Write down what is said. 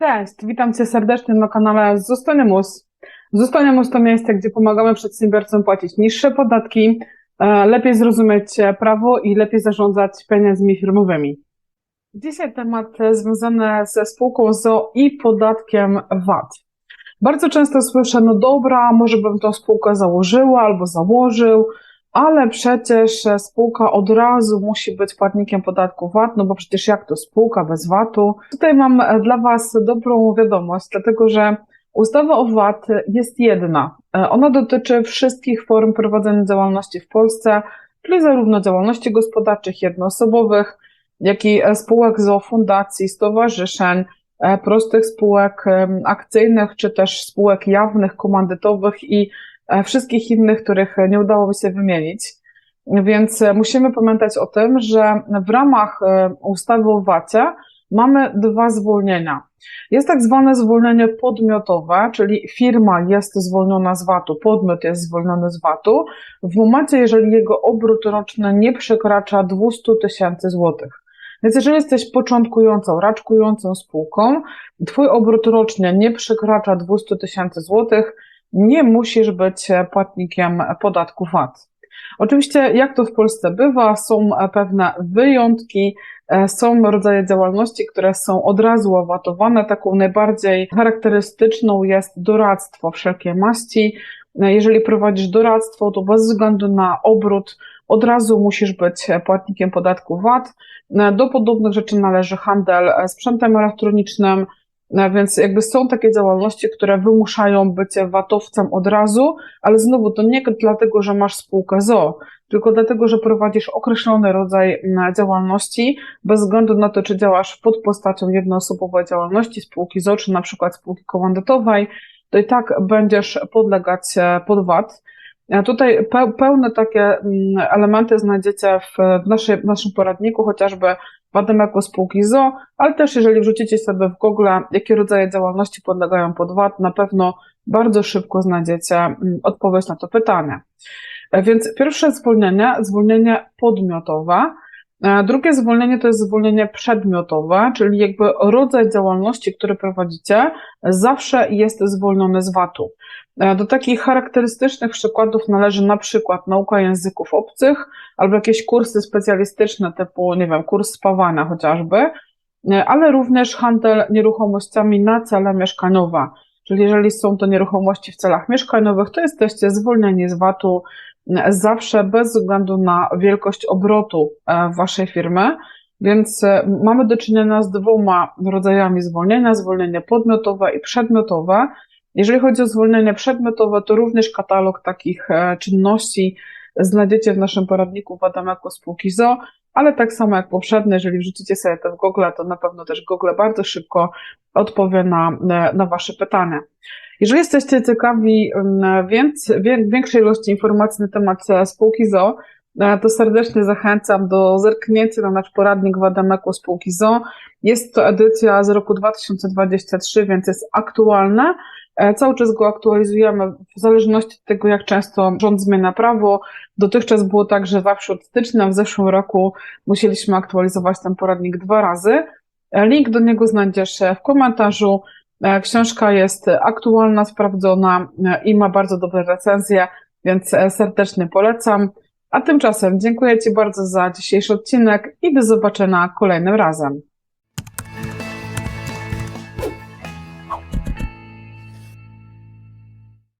Cześć, witam Cię serdecznie na kanale Zostanimus. Zostanimus to miejsce, gdzie pomagamy przedsiębiorcom płacić niższe podatki, e, lepiej zrozumieć prawo i lepiej zarządzać pieniędzmi firmowymi. Dzisiaj temat związany ze spółką ZO i podatkiem VAT. Bardzo często słyszę, no dobra, może bym tą spółkę założyła albo założył, ale przecież spółka od razu musi być płatnikiem podatku VAT, no bo przecież jak to spółka bez VAT-u? Tutaj mam dla Was dobrą wiadomość, dlatego że ustawa o VAT jest jedna. Ona dotyczy wszystkich form prowadzenia działalności w Polsce, czyli zarówno działalności gospodarczych jednoosobowych, jak i spółek z fundacji, stowarzyszeń, prostych spółek akcyjnych, czy też spółek jawnych, komandytowych i E, wszystkich innych, których nie udało mi się wymienić. Więc e, musimy pamiętać o tym, że w ramach e, ustawy o VAT-ie mamy dwa zwolnienia. Jest tak zwane zwolnienie podmiotowe, czyli firma jest zwolniona z VAT-u, podmiot jest zwolniony z VAT-u, w momencie, jeżeli jego obrót roczny nie przekracza 200 tysięcy złotych. Więc jeżeli jesteś początkującą, raczkującą spółką, twój obrót roczny nie przekracza 200 tysięcy złotych, nie musisz być płatnikiem podatku VAT. Oczywiście, jak to w Polsce bywa, są pewne wyjątki, są rodzaje działalności, które są od razu owatowane. Taką najbardziej charakterystyczną jest doradztwo wszelkie maści. Jeżeli prowadzisz doradztwo, to bez względu na obrót od razu musisz być płatnikiem podatku VAT. Do podobnych rzeczy należy handel sprzętem elektronicznym, no, więc jakby są takie działalności, które wymuszają bycie VAT-owcem od razu, ale znowu to nie dlatego, że masz spółkę ZO, tylko dlatego, że prowadzisz określony rodzaj działalności, bez względu na to, czy działasz pod postacią jednoosobowej działalności spółki ZO, czy na przykład spółki komandytowej, to i tak będziesz podlegać e, pod VAT. Tutaj pełne takie elementy znajdziecie w, naszej, w naszym poradniku, chociażby Badam jako spółki ZO, ale też jeżeli wrzucicie sobie w Google, jakie rodzaje działalności podlegają pod VAT, na pewno bardzo szybko znajdziecie mm, odpowiedź na to pytanie. E, więc pierwsze zwolnienie, zwolnienie podmiotowe. E, drugie zwolnienie to jest zwolnienie przedmiotowe, czyli jakby rodzaj działalności, który prowadzicie, zawsze jest zwolniony z VAT-u. E, do takich charakterystycznych przykładów należy na przykład nauka języków obcych albo jakieś kursy specjalistyczne typu, nie wiem, kurs spawania chociażby, e, ale również handel nieruchomościami na cele mieszkaniowe. Czyli jeżeli są to nieruchomości w celach mieszkaniowych, to jesteście zwolnieni z VAT-u e, zawsze bez względu na wielkość obrotu waszej firmy. Więc mamy do czynienia z dwoma rodzajami zwolnienia, zwolnienie podmiotowe i przedmiotowe. Jeżeli chodzi o zwolnienie przedmiotowe, to również katalog takich e, czynności znajdziecie w naszym poradniku Wadameku spółki ZO, ale tak samo jak poprzednie, jeżeli wrzucicie sobie to w Google, to na pewno też Google bardzo szybko odpowie na, na Wasze pytania. Jeżeli jesteście ciekawi więc, większej ilości informacji na temat e, spółki ZO, e, to serdecznie zachęcam do zerknięcia na nasz poradnik Wadameku spółki ZO. Jest to edycja z roku 2023, więc jest aktualna. E, cały czas go aktualizujemy w zależności od tego, jak często rząd zmienia prawo. Dotychczas było tak, że zawsze od stycznia w zeszłym roku musieliśmy aktualizować ten poradnik dwa razy. E, link do niego znajdziesz w komentarzu. E, książka jest aktualna, sprawdzona i ma bardzo dobre recenzje, więc serdecznie polecam. A tymczasem dziękuję Ci bardzo za dzisiejszy odcinek i do zobaczenia kolejnym razem.